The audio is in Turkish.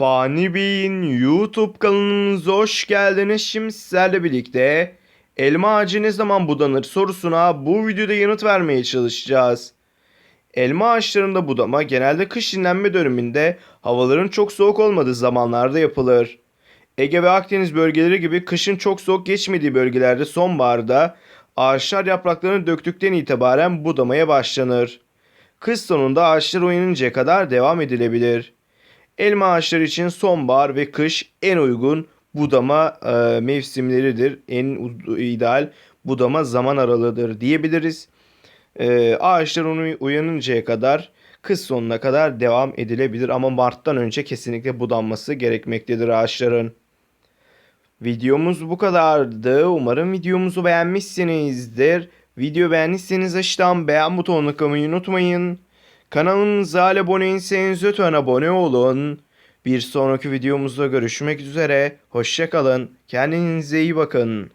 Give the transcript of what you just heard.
Fani Bey'in YouTube kanalımıza hoş geldiniz. Şimdi sizlerle birlikte elma ağacı ne zaman budanır sorusuna bu videoda yanıt vermeye çalışacağız. Elma ağaçlarında budama genelde kış dinlenme döneminde havaların çok soğuk olmadığı zamanlarda yapılır. Ege ve Akdeniz bölgeleri gibi kışın çok soğuk geçmediği bölgelerde sonbaharda ağaçlar yapraklarını döktükten itibaren budamaya başlanır. Kış sonunda ağaçlar uyanıncaya kadar devam edilebilir. Elma ağaçları için sonbahar ve kış en uygun budama e, mevsimleridir. En ideal budama zaman aralığıdır diyebiliriz. E, ağaçlar onu uyanıncaya kadar kış sonuna kadar devam edilebilir ama Mart'tan önce kesinlikle budanması gerekmektedir ağaçların. Videomuz bu kadardı. Umarım videomuzu beğenmişsinizdir. Video beğendiyseniz aşağıdan beğen butonuna tıklamayı unutmayın. Kanalımıza hala abone değilseniz lütfen abone olun. Bir sonraki videomuzda görüşmek üzere. Hoşçakalın. Kendinize iyi bakın.